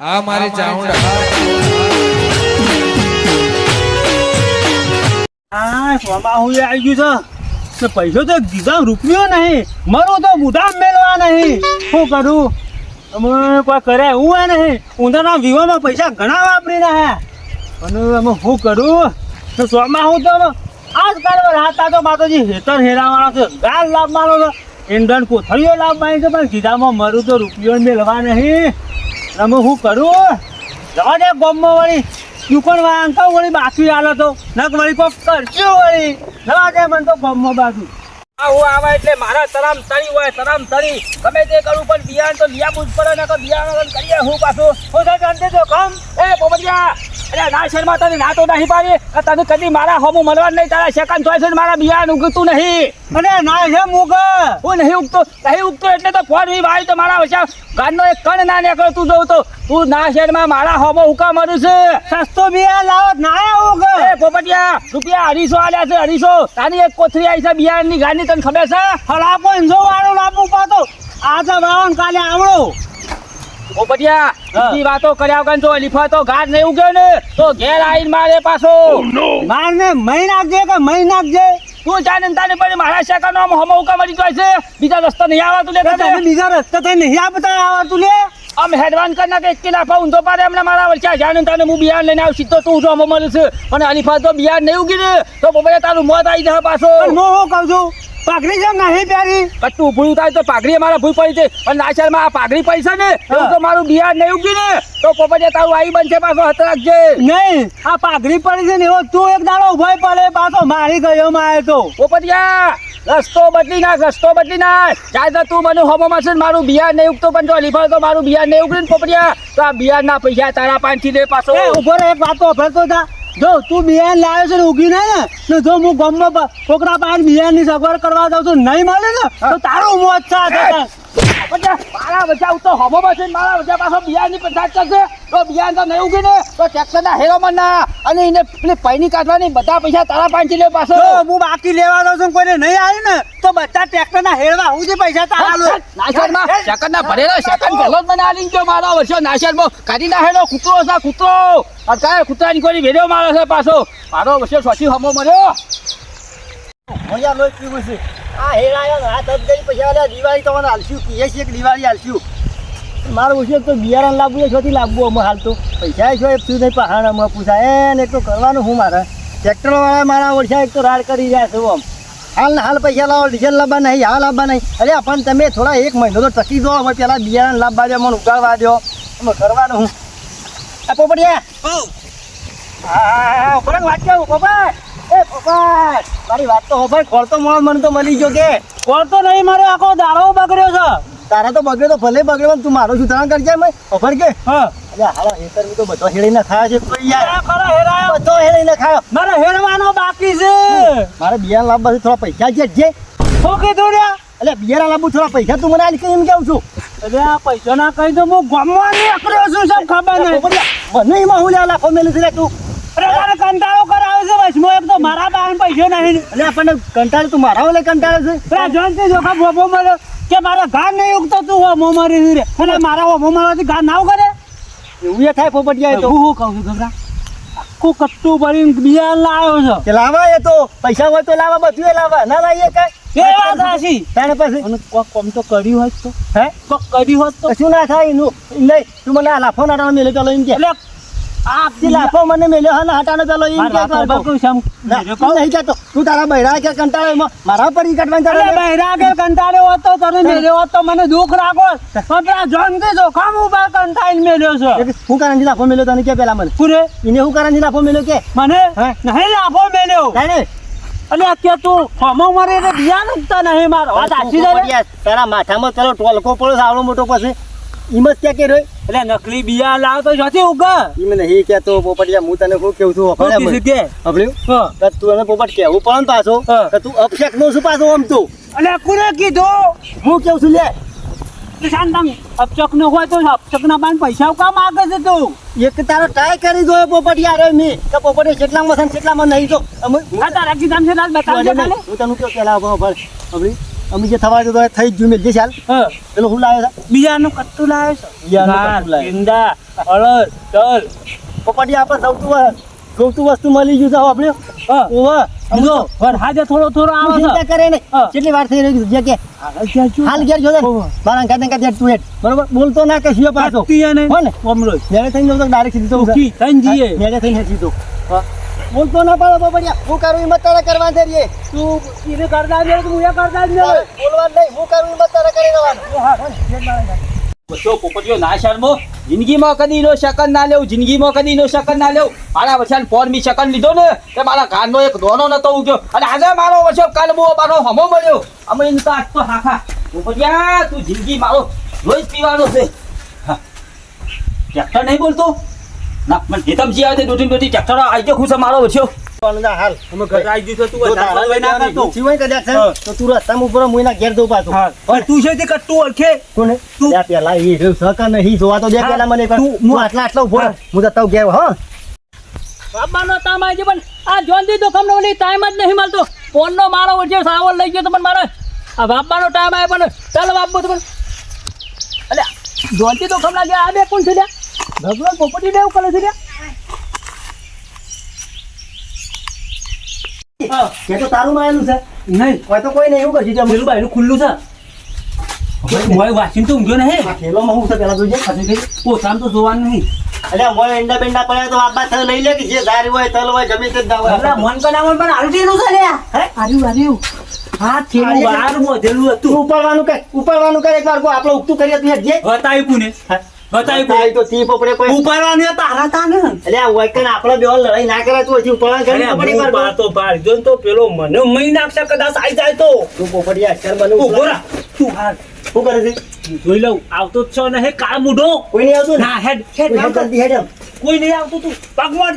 આ મારી ચાઉંડા આ સોમાં હું આવી ગયું છે. તો પૈસો તો દીધા રૂપિયો નહીં. મારો તો બુઢા મેળવા નહીં. શું કરું? અમે કોઈ કરે એવું હે નહીં. ઊંધાના વિવામાં પૈસા ઘણા વાપરી રહ્યા અને અમે શું કરું? તો સોમાં હું તો આજકાલ રાતા તો માતાજી હેતર હેરાવાનો છે. ગાલ લાવવાનો છે. ઈંધણ કોથળીઓ લાવવાની છે પણ સીધામાં મારું તો રૂપિયો મેળવા નહીં. અમે શું કરું જવા દે ગોમમાં વળી. દુકાન વાળા અંકા વળી બાકી આલો તો. નક વળી કોક કરજો વળી. જવા દે મને તો ગોમમાં બાજુ. હું આવે એટલે મારા તરામ તરી હોય, તરામ તરી. ગમે તે કરું, પણ બિયારણ તો લિયા બુજ પડે ને તો બિયારણ કરીએ હું પાછું? હું તો જાણતે તો કમ. એ પોપટિયા અરે ના શર્મા તને ના તો નહીં પાડી. તને કદી મારા હોમું મળવા નહીં, તારા સેકન્ડ ચોઈસ મારા બિયારણ ઉગતું નહીં. અને ના છે મુગ. હું નહીં ઉગતો નહીં ઉગતો એટલે તો ફોન વી તો મારા વચ્ચે ગાનનો એક કણ ના નીકળે તું જોઉં તો. તું ના શેરમાં મારા હોમો હુકા મરું છે. સસ્તો બિયા લાવો ના ઉગ. એ પોપટિયા રૂપિયા અઢીસો આલ્યા છે અઢીસો. તારી એક કોથરી આવી છે બિયારણની ગાડી તને ખબર છે? હલાકો જો વાળો લાપુ પાતો તો વાવન કાલે આવડો. પોપટિયા હા. બધી વાતો કર્યા વગર જો લીફા તો ઘાટ નહીં ઉગ્યો ને તો ઘેર આવીને મારે પાછો. મારને મહિના જે કે મહિના નાખજે? તું જાણે ને તાને પડી મારા શાખાનો આમ હમો ઉકા મરી જાય છે. બીજા રસ્તા નહીં આવતું લે તમે. બીજા રસ્તે તો નહીં આપતા આવતું લે. આમ હેડવાન કર કે એક કિલા ફા ઊંધો પાડે હમણાં મારા વચ્ચે જાણે તાને હું બિયાર લઈને આવું સીધો તું જો હમો મળે છે. અને અલીફા તો બિયાર નહીં ઉગી તો પોપટિયા તારું મોત આવી જાય પાછો. પણ હું શું કહું છું? પાઘડી જેમ નહીં પ્યારી કટ્ટું ભૂલ થાય તો પાઘડી મારા ભૂલ પડી છે. અને નાચારમાં આ પાઘડી છે ને એવું તો મારું બિયાર નહીં ઉગી ને તો પોપટે તારું આવી બનશે પાછો હત રાખજે. નહીં આ પાઘડી પડી છે ને એવો તું એક દાડો ઊભો પડે પાછો મારી ગયો માં તો. પોપટિયા રસ્તો બદલી નાખ રસ્તો બદલી નાખ. જાય તો તું મને હોમોમાં છે મારું બિયાર નહીં ઉગતો પણ જો લીફળ તો મારું બિયાર નહીં ઉગડ્યું ને પોપટિયા તો આ બિયારના પૈસા તારા પાંચથી દે પાછો. ઊભો રહે વાતો તો ભરતો થા. જો તું બિયારણ લાવ્યો છે ને ઉગી નહીં ને જો હું ગામમાં છોકરા પાસે બિયારની સગવડ કરવા જાઉં છું નહીં મળે ને તો તારું મોત છે આ મારા વચ્ચે ઉગતો હોમોમાં છે મારા વચ્ચે પાછો બિયારની પંચાયત કરશે. તો બિયાર તો નહીં ઉગી ને તો ટ્રેક્ટરના હેરોમાં ના. અને એને પેલી પૈની કાઢવાની બધા પૈસા તારા પાંચથી લે પાછો. હું બાકી લેવાનો છું કોઈને નહીં આવી ને તો બધા ટ્રેક્ટરના હેરવા હું જે પૈસા તારા લો સેકન્ડના ભરેલો સેકન્ડ પહેલો જ મને આલી ગયો મારો વર્ષો. નાશનમાં કાઢી નાખેલો કૂતરો છે કૂતરો. અત્યારે કૂતરાની કોઈ વેડ્યો મારો છે પાછો. મારો વર્ષો સોચી હમો મર્યો મજા લોહી પીવું છે. આ હેરાયો ને આ તત ગઈ પછી દિવાળી તમને હાલશું કીએ છીએ કે દિવાળી હાલશું. મારું ઉછેર તો બિયારણ લાવવું છોથી લાવવું અમે હાલ તો પૈસા છો એક શું નહીં પહાડ અમે પૂછાય એને એક તો કરવાનું શું મારે? ટ્રેક્ટરો મારા ઓળખ્યા એક તો રાડ કરી રહ્યા છે આમ. હાલ હાલ પૈસા લાવો ડીઝલ લાવવા નહીં હાલ લાવવા નહીં. અરે પણ તમે થોડા એક મહિનો તો ટકી દો હવે પેલા બિયારણ લાવવા દો મને ઉગાડવા દો. અમે કરવાનું હું આ પોપડિયા હા હા વાત કેવું પોપટ એ પોપટ મારી વાત તો હોભાઈ ખોળ તો મળો મને તો મળી ગયો કે. ખોળ તો નહીં મારો આખો દાડો બગડ્યો છે. તારા તો બગડ્યો તો ભલે બગડ્યો પણ તું મારો સુધારણ કરજે મેં હોભળ કે. હા. હેતર તો બધો હેડી ના ખાયો છે કોઈ યાર. ખરા હેરાયો. બધો હેડી ના ખાયો. મારે હેડવાનો બાકી છે. મારે બિયારણ લાવવા છે થોડા પૈસા જે જે હો દોડ્યા એટલે બિયારણ લાવવું થોડા પૈસા તું મને આલી કે એમ કેવું છું? એટલે આ પૈસા ના કહી તો હું ગમવા નહીં છું સબ ખબર નહીં. મને એમાં હું લ્યા લાખો મેલું છે તું? કંટાળો કરાવે છે વચમાં એક તો મારા પાસે પૈસા નહીં. એટલે આપણને કંટાળો તું મારા ઓલે કંટાળો છે? પેલા જોન જોખા ભોભો મળ્યો કે મારા ઘા નહીં ઉગતો તું હોમો મારી રે અને મારા હોમો મારવાથી ઘા ના કરે એવું એ થાય પોપટિયા તો. હું શું કહું છું ગભરા? આખું કટ્ટું ભરીને બિયાર લાવ્યો છે. કે લાવા એ તો. પૈસા હોય તો લાવા બધું લાવા. ના લાવીએ કઈ? એ વાત સાચી. તારે પાસે અને કોક કોમ તો કર્યું હોત તો. હે? કોક કર્યું હોત તો. શું ના થાય એનું. નહીં તું મને આ લાફો નાટાનો મેલે ચાલો એમ કે. એટલે આ લાફો મને મેલ્યો હા હટાનો ચાલો એમ કે કહું. કોઈ સામ નહીં કહેતો તું તારા બૈરા કે કંટાળો એમાં? મારા પર ઈ તારે બહેરા કે હોત તને મેલ્યો હોત તો મને દુઃખ રાખો પણ પેલા જોન કે જોખમ મેલ્યો છે? હું કારણથી લાફો મેલ્યો તને કે પેલા મને? પૂરે? એને હું કારણથી લાફો મેલ્યો કે? મને? નહીં લાભો મેલ્યો. તારે એટલે કે તું ફમો મરે એટલે બિયા નકતા નહીં મારો. વાત સાચી છે ને? માથામાં તારો ટોલકો પડ્યો સાવડો મોટો પછી. ઈમ જ ક્યાં કે રહ્યો એટલે નકલી બિયા લાવ તો જોતી ઉગ ઈમ નહીં તો પોપટિયા હું તને શું કેવું છું શું મને કે હભળ્યું હા. તું એને પોપટ કેવું ને પાછો. કે તું અપશેક નો શું પાછો આમ તું? અને કોને કીધું? હું કેવું છું લે. શાંતમ અપચક નો હોય તો અપચક ના બાન પૈસા કામ માંગે છે તું? એક તારો ટ્રાય કરી દો પોપટિયા રે મેં. કે પોપટ કેટલામાં છે કેટલામાં નહીં તો? હું તારા કિસાન છે લાલ બતાવજે હું તને કેવું કેલા ભળ હભળી અમે જે થવા તો થઈ જ જુમેલ જે ચાલ પેલો હું લાવ્યો છે? બીજાનું કત્તું લાવ્યો છે. બિયારણનું લાવ્યો. અળદ તલ પોપટી આપણે સૌતું સૌતું વસ્તુ મળી ગયું છે આપણે. હા. ઓવે. બીજો વરસાદે થોડો થોડો તું આવે ચિંતા છે કરે ને કેટલી વાર થઈ રહી છે? કે? હાલ ઘેર જો મારા અંકા અંકા તું હેઠ. બરોબર? બોલતો ના કે શિયો પાછો. કટ્ટી અને હો ને. ઓમરો. મેળે થઈને તો ડાયરેક્ટ સીધો ઉકી, થઈને જઈએ. હા, થઈને સીધો. હા. બોલતો ના પાડો બબડિયા હું કરું હિંમત તારે કરવા દે રે. તું એને કરતા જ તું એ કરતા જ બોલવા નહીં. હું કરું હિંમત તારે કરી દેવાનું બસો પોપટીઓ ના શરમો. જિંદગીમાં કદી નો શકન ના લેવું. જિંદગીમાં કદી નો શકન ના લેવું. મારા વચ્ચે ફોન મી શકન લીધો ને તે મારા કાનનો એક દોનો નતો ઉગ્યો. અને આજે મારો વછો કાલ મારો હમો મળ્યો. અમે ઇન તો આજ તો હાખા. પોપટિયા તું જિંદગી મારો લોહી જ પીવાનો છે. હા. ટ્રેક્ટર નહીં બોલતો? ના મને હેતમજી આવે છે દોટી દોટી ટ્રેક્ટર આવી ગયો ખુશ મારો જા, હાલ. અમે ઘરે આવી ગયું જો હોય કદાચ હા. તો તું રસ્તામાં ઊભો રહો, ઘેર જઉં પાછું. હા. તું છે તે કટ્ટું ઓળખે? કોને? તું- પેલા એ રહ્યું નહીં? જોવા તો દે પેલા મને હું આટલા આટલા ઊભો હું. જતા ઘેર, હો. બાપાનો તામ આજે પણ આ જોનથી તો કમને ઓલી ટાઈમ જ નહીં મળતો. ફોનનો મારો સાવલ લઈ ગયો તો પણ મારે આ બાપાનો ટાઈમ આવે પણ ચાલ બાપુ તો પણ. અલે જોનથી તો કમ લાગે આ બે કોણ છે લ્યા? ભગવાન પોપટી ને એવું કરે છે કે તો તારું માયેલું છે નહીં કોઈ તો કોઈ નહીં એવું કરશું તેમ. પેલું બાયનું ખુલ્લું છે મોય વાંચીને તો ઊંઘ્યો નહીં આ હું છે પેલા જોજે. પોતાનું તો જોવાનું નહીં અલ્યા, મોય ઈંડા બીંડા પડ્યા તો આબા થયો લઈ લે કે જે ધારી હોય તલ હોય ગમે તે જ ના હોય. મન પણ આલટીનું છે લ્યા હે? આર્યું આર્યું હા થેલું મોઢેલું તું હતું ઉપાડવાનું કર ઉપાડવાનું કર એકવાર કો આપણે ઉગતું કરી હતું જે. બતાવ્યું હા. બતાવ્યું તારી તો તી કોઈ. ઉપાડવાનું તારા તા ને અલ્યા, હોય કણ આપણે બેવા લડાઈ ના કરે તો હજી કરી પાડ જો તો પેલો મને મહી નાખશે કદાચ આઈ જાય તો. તું પોપડિયા અક્ષર બને ઊભો તું હાલ. શું કરે છે? જોઈ લઉં. આવતો જ છો ને હે કાળ મૂઢો? કોઈ નહીં આવતું ના? હેડ હેડ જલ્દી હેડ કોઈ નહીં આવતું તું. પગમાં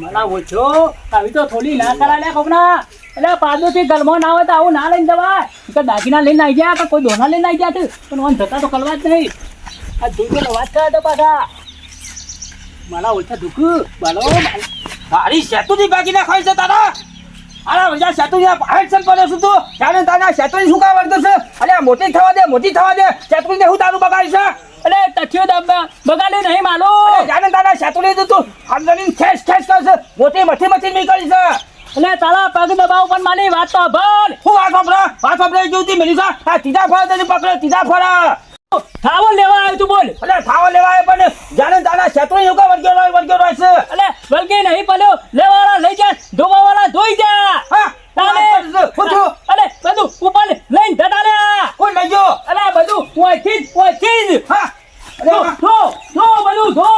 મને ઓછો. આવી તો થોડી ના કરા લે કોકના એટલે પાદોથી ગલમો ના હોય તો આવું ના લઈને જવાય. કે દાગીના લઈને આવી ગયા કે કોઈ દોના લઈને આવી ગયા પણ ઓન જતા તો કલવા જ નહીં. આ દૂધનો વાત કરે તો પાછા. મારા ઓછા દુઃખ બાલો મારી ના ખાઈ છે તારા. અરે વજા સેતુની હાઈટ સન પડે છું તું? જાણે તારા સેતુની શું કામ વર્તો છે? અરે મોટી થવા દે મોટી થવા દે. સેતુની હું તારું બગાડી છે અરે તથ્યો દાબા બગાડી નહીં માલો. જાણે તારા સેતુની તો. તું આંદોલન ખેસ ખેસ કરશે મોટી મથી મથી નીકળી છે. અને તારા પગ દબાવ પણ મારી વાત તો ભર હું વાત વાપરા? વાત વાપરા જેવું તી મેલી આ તીધા ફળ તને પકડે ત્રીજા થાવો લેવા આવ્યો તું બોલ. અલે થાવો લેવા આવ્યો પણ જાણે તારા સેતુની હું વર્ગ્યો રહ્યો વર્ગ્યો રહે છે. અલે વર્ગે નહીં પડ્યો લેવાળા લઈ જા ધોવાવાળા ધોઈ જા. હા તાલે પૂછો. અલે બધું ઉપર લઈને જતા લે કોઈ લઈ ગયો? અલે બધું ઓયથી જ હા. ધો ધો ધો બધું ધો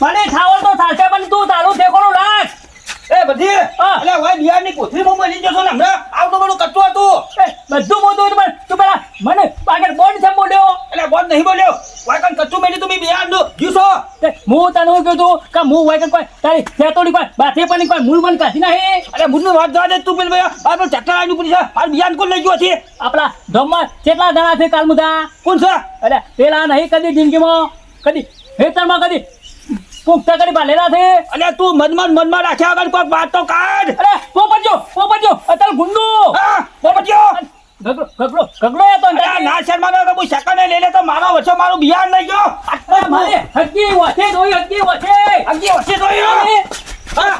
મને થાવો તો થાશે પણ તું તારું ઠેકોનું લાગ એ બધી. એટલે ભાઈ બિહારની કોથળીમાં મળી જશો ને હમણાં? આવતો બધું કચ્ચું હતું. બધું મોટું હતું પણ તું પેલા મને પાછળ બોન્ડ છે બોલ્યો એટલે બોલ નહીં બોલ્યો વાયકન કચ્ચું મેલી તું બી બિહારનું જ્યુસો તે હું તને શું કીધું કે હું હોય કે કોઈ? તારી ખેતોડી કોઈ? બાથે પણ કોઈ મૂળ પણ કાઢી નહીં અરે મુન્નું વાત જવા દે તું પેલ ભાઈ આ ટ્રેક્ટર આવી પૂરી છે. આ બિહાર કોણ લઈ ગયો છે? આપણા ધમમાં કેટલા જણા છે કાલમુદા? કોણ છે? અરે પેલા નહીં કદી જિંદગીમાં કદી હેતરમાં કદી પુખ્તા કરી પાલેલા છે. અરે તું મનમાં મનમાં રાખ્યા આગળ કોઈ વાત તો કાઢ અરે પોપટજો પોપટજો અતલ ગુંડો. હા પોપટીયો ગગડો ગગડો એ તો ના શર્મા તો હું સેકન્ડ લઈ લે તો મારો વચ્ચે મારું બિહાર લઈ ગયો. મારે હકી વસે દોઈ હકી વસે આગી વચ્ચે જોયો હા.